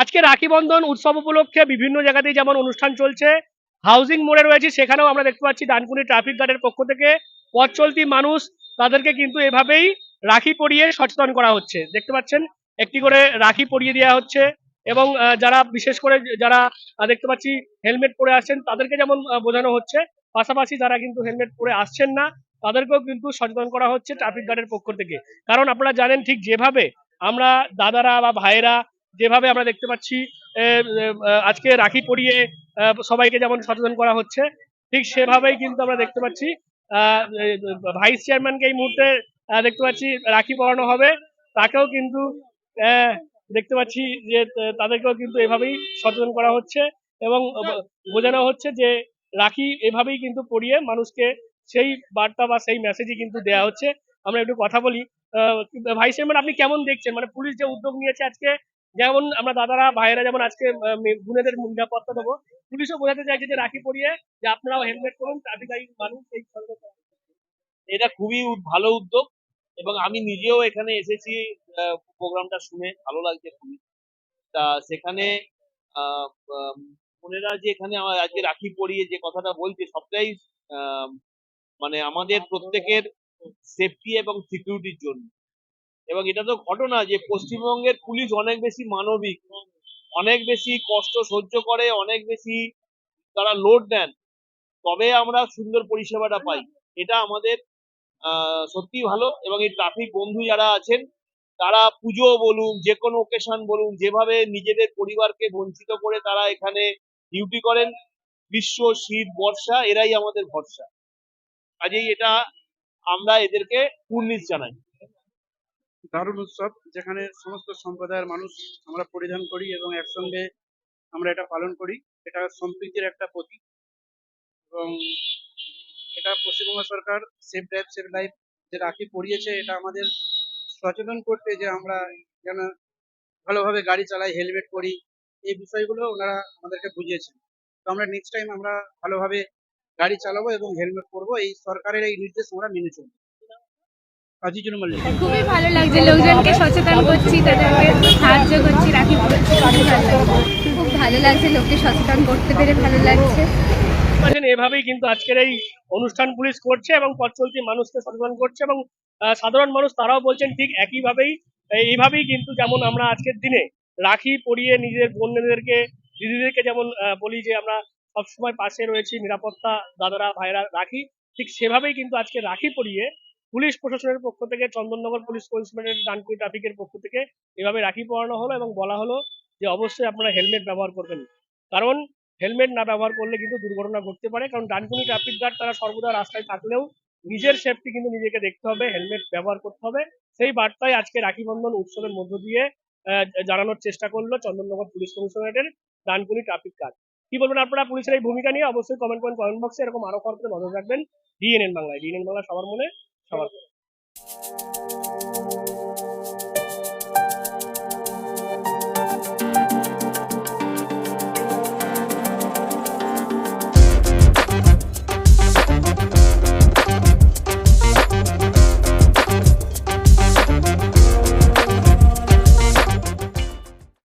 আজকে রাখি বন্ধন উৎসব উপলক্ষে বিভিন্ন জায়গাতেই যেমন অনুষ্ঠান চলছে হাউজিং মোড়ে রয়েছে, সেখানেও আমরা দেখতে পাচ্ছি ডানকুনি ট্রাফিক গার্ডের পক্ষ থেকে পথ মানুষ তাদেরকে কিন্তু এভাবেই রাখি পরিয়ে সচেতন করা হচ্ছে। দেখতে পাচ্ছেন, একটি করে রাখি পরিয়ে দেওয়া হচ্ছে এবং যারা বিশেষ করে যারা দেখতে পাচ্ছি হেলমেট পরে আসছেন, তাদেরকে যেমন বোঝানো হচ্ছে, পাশাপাশি যারা কিন্তু হেলমেট পরে আসছেন না, তাদেরকেও কিন্তু সচেতন করা হচ্ছে ট্রাফিক গার্ডের পক্ষ থেকে। কারণ আপনারা জানেন ঠিক যেভাবে আমরা দাদারা বা ভাইয়েরা যেভাবে আমরা দেখতে পাচ্ছি আজকে রাখি পরিয়ে সবাইকে যেমন সচেতন করা হচ্ছে, ঠিক সেভাবেই কিন্তু আমরা দেখতে পাচ্ছি ভাইস চেয়ারম্যানকে এই মুহূর্তে দেখতে পাচ্ছি রাখি পরানো হবে, তাকেও কিন্তু দেখতে পাচ্ছি যে তাদেরকেও কিন্তু এভাবেই সচেতন করা হচ্ছে এবং বোঝানো হচ্ছে যে, রাখি এভাবেই কিন্তু পরিয়ে মানুষকে সেই বার্তা বা সেই মেসেজই কিন্তু দেওয়া হচ্ছে। আমরা একটু কথা বলি ভাইস চেয়ারম্যান আপনি কেমন দেখছেন? মানে পুলিশ যে উদ্যোগ নিয়েছে আজকে যেমন আমরা দাদারা, ভাইয়েরা যেমন আজকে বোনেদের নিরাপত্তা দেবো, পুলিশও বোঝাতে চাইছে যে রাখি পরিয়ে যে আপনারাও হেলমেট করুন ট্রাফিক আইন মানুষ এই এটা খুবই ভালো উদ্যোগ এবং আমি নিজেও এখানে এসেছি প্রোগ্রামটা শুনে ভালো লাগছে খুবই। তা সেখানে বোনেরা যে এখানে আমার আজকে রাখি পরিয়ে যে কথাটা বলছে, সবটাই মানে আমাদের প্রত্যেকের সেফটি এবং সিকিউরিটির জন্য। এবং এটা তো ঘটনা যে পশ্চিমবঙ্গের পুলিশ অনেক বেশি মানবিক অনেক বেশি কষ্ট সহ্য করে অনেক বেশি তারা লোড নেন। তবে আমরা সুন্দর পরিষেবাটা পাই। এটা আমাদের আহ, সত্যিই ভালো এবং এই ট্রাফিক বন্ধু যারা আছেন তারা পুজো বলুন যে কোনো ওকেশন বলুন যেভাবে নিজেদের পরিবারকে বঞ্চিত করে তারা এখানে ডিউটি করেন গ্রীষ্ম শীত বর্ষা এরাই আমাদের ভরসা। কাজেই এটা আমরা এদেরকে কুর্নিশ জানাই। দারুণ উৎসব, যেখানে সমস্ত সম্প্রদায়ের মানুষ আমরা পরিধান করি এবং একসঙ্গে আমরা এটা পালন করি। এটা সম্প্রীতির একটা প্রতীক এবং এটা পশ্চিমবঙ্গ সরকার সেফ ড্রাইভ সেভ লাইফ যে রাখি পরিয়েছে, এটা আমাদের সচেতন করতে যে আমরা যেন ভালোভাবে গাড়ি চালাই, হেলমেট করি এই বিষয়গুলো ওনারা আমাদেরকে বুঝিয়েছেন। তো আমরা নেক্সট টাইম আমরা ভালোভাবে গাড়ি চালাবো এবং হেলমেট পরবো, এই সরকারের এই নির্দেশ আমরা মেনে চলবো। খুবই ভালো লাগছে লোকজনকে সচেতন করছি তাদেরকে সাহায্য করছি রাখি খুব ভালো লাগছে লোককে সচেতন করতে পেরে ভালো লাগছে। এভাবেই কিন্তু আজকের এই অনুষ্ঠান পুলিশ করছে এবং পথ চলতি মানুষকে সচেতন করছে এবং আহ, সাধারণ মানুষ তারাও বলছেন ঠিক একইভাবেই এইভাবেই কিন্তু যেমন আমরা আজকের দিনে রাখি পরিয়ে নিজের বোনদেরকে দিদিদেরকে যেমন আহ, বলি যে আমরা সবসময় পাশে রয়েছি নিরাপত্তা দাদারা ভাইরা রাখি ঠিক সেভাবেই কিন্তু আজকে রাখি পরিয়ে পুলিশ প্রশাসনের পক্ষ থেকে চন্দননগর পুলিশ কমিশনারের ডানকুনি ট্রাফিকের পক্ষ থেকে এভাবে রাখি পরানো হলো এবং বলা হলো যে অবশ্যই আপনারা হেলমেট ব্যবহার করবেন। কারণ হেলমেট না ব্যবহার করলে কিন্তু দুর্ঘটনা ঘটতে পারে। কারণ ডানকুনি ট্রাফিক গার্ড তারা সর্বদা রাস্তায় থাকলেও নিজের সেফটি কিন্তু নিজেকে দেখতে হবে, হেলমেট ব্যবহার করতে হবে। সেই বার্তায় আজকে রাখি বন্ধন উৎসবের মধ্য দিয়ে জানানোর চেষ্টা করল চন্দননগর পুলিশ কমিশনারেটের ডানকুনি ট্রাফিক গার্ড। কি বলবেন আপনারা পুলিশের এই ভূমিকা নিয়ে? অবশ্যই কমেন্ট করেন কমেন্ট বক্সে এরকম আরও খবর নজর রাখবেন। ডিএনএন বাংলায়। ডিএনএন বাংলা সবার মনে। সবার